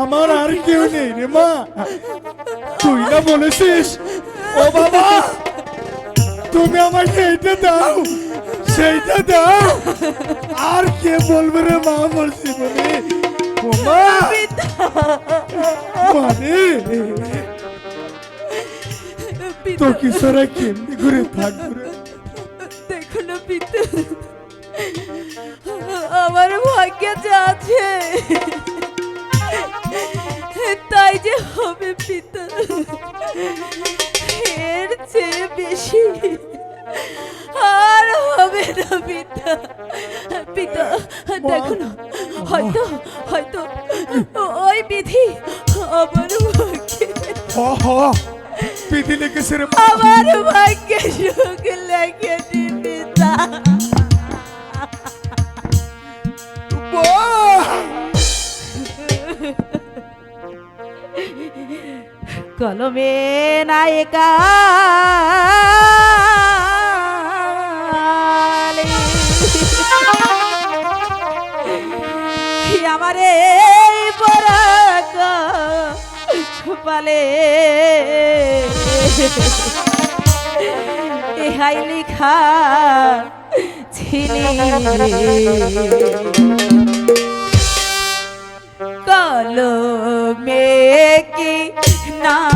আমার আর কেউ নেই রে মা। তুই না বলেছিস? ও বাবা! তুমি আমাকে এইটা দাও সেইটা দাও। আর কে বলবে রে মা আমার বলে মানে? তো কিশোরা কেমনি করে থাকবে দেখো না পিতা আমার ভাগ্যে যা আছে তাই যে হবে পিতা। পিতা পিতা দেখো না হয়তো হয়তো ওই বিধি আমার ভাগ্যে হ পিঠি রে মা। আমার ভাগ্যে সুখ লেগে পিতা! কলমে নায়িকা আমার এই পরাগ পালে। ইহাই লিখা ছিলি। কলমে কি নাই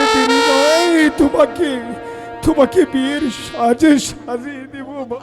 আরে দিদি ভাই তোমাকে তোমাকে বিয়ের সাজে সাজিয়ে দেবো। মা